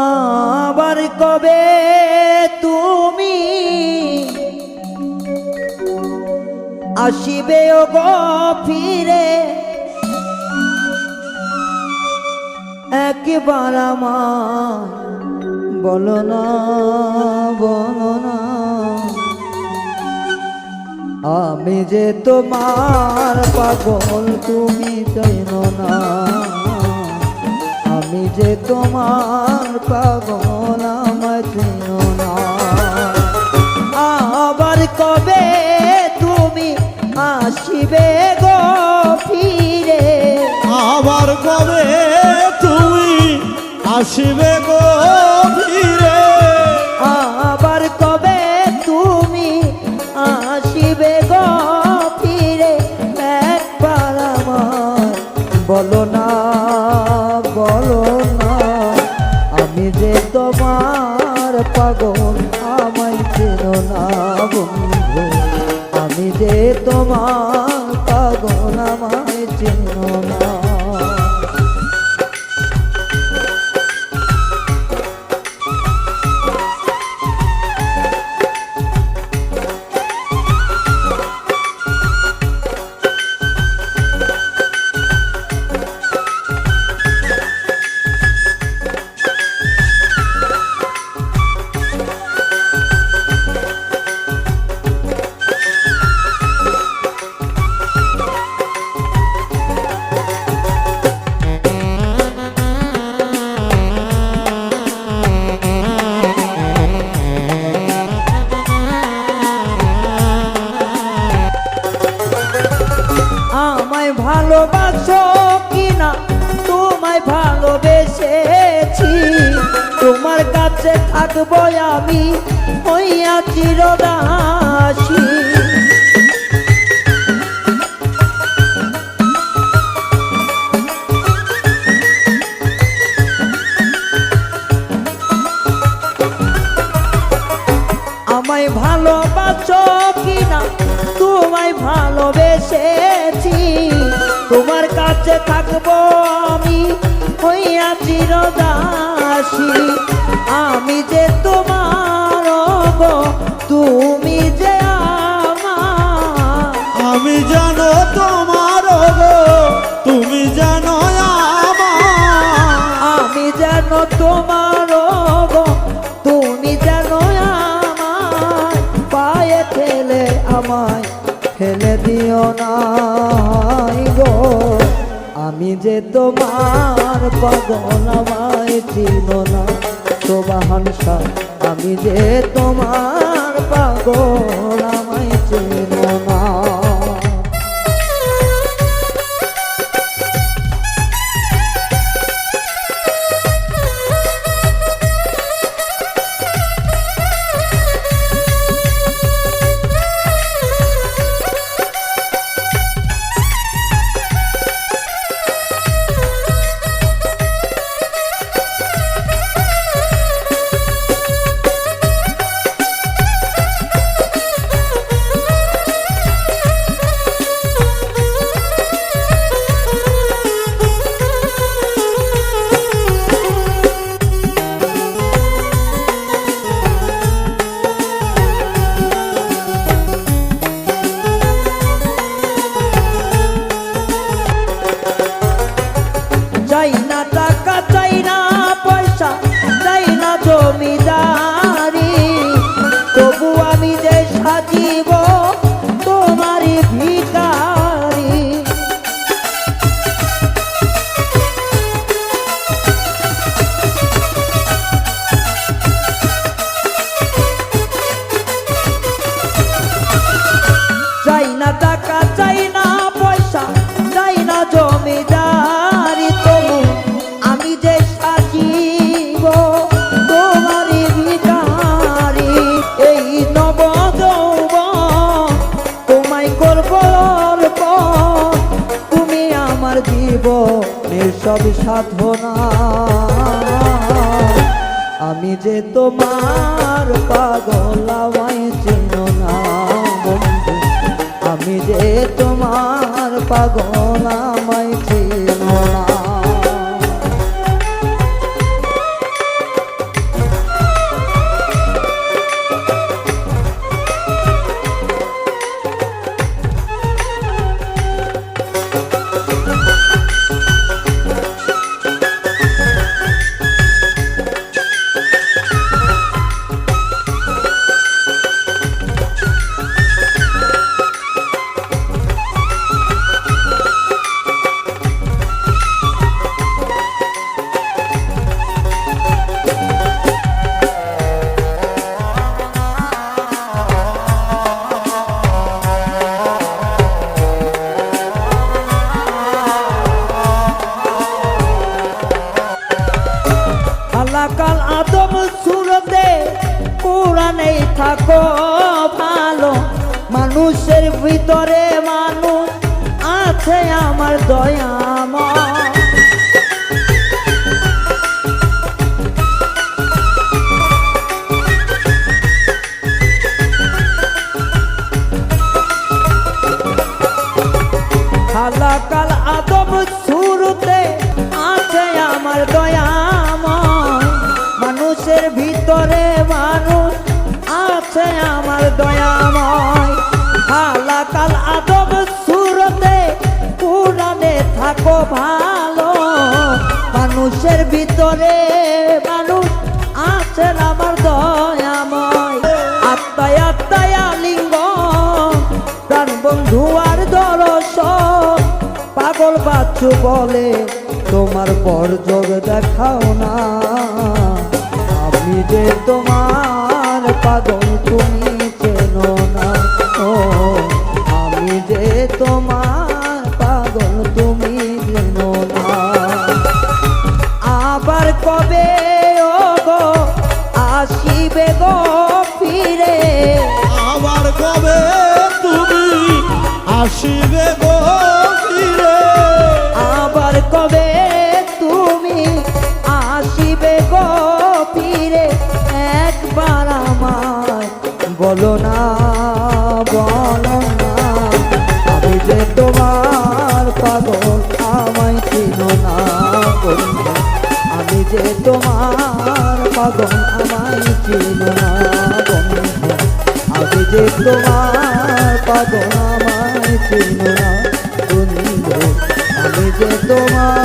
আবার কবে তুমি আসিবে ও গো ফিরে? একবার আমার বলো না বলো আমি যে তোমার পাগল, তুমি জানো না। আমি যে তোমার পাগল আমার চেনো না। আবার কবে তুমি আসিবে? বলো না বলো না, আমি যে তোমার পাগল, আমায় চেনো না বন্ধু। আমি যে তোমার পাগল, আমায় চেনো না। ভালোবাসো কিনা? তোমায় ভালোবেসেছি। তোমার কাছে থাকব আমি হইয়া চিরদাসী আমায় ভালোবাসো কিনা? তোমায় ভালোবেসেছি চিরদাসী আমি যে তোমার পাগল আমায় চিন না। শোভাহানসা আমি যে তোমার পাগল আমার এসব সব সাধনা। আমি যে তোমার পাগল, আমায় না আমি যে তোমার পাগল চিন চিনো মানুষের ভিতরে মানুষ আছে আমার দয়াময় হালাকাল আদম শুরুতে আছে আমার দয়াময় মানুষের ভিতরে মানুষ আছে আমার দয়াময় হালাকাল আদম শুরুতে পুরাণে থাকো ভালো। মানুষের ভিতরে মানুষ আছেন আমার দয়াময়। আত্মায় আত্মায় লিঙ্গ প্রাণ বন্ধু আর দর্শন। পাগল বাচ্চু বলে, তোমার পর যোগ দেখাও না। আমি যে তোমার পাগল তুমি। আসিবে গো আবার কবে তুমি আসিবে গো ফিরে? একবার আমার বলো না বলো না। আমি যে তোমার পাগল, আমায় চিনো না আমি যে তোমার পাগল, আমায় চিনো না আমি যে তোমার পাগল, আমায় চিনো আমি যে তোমার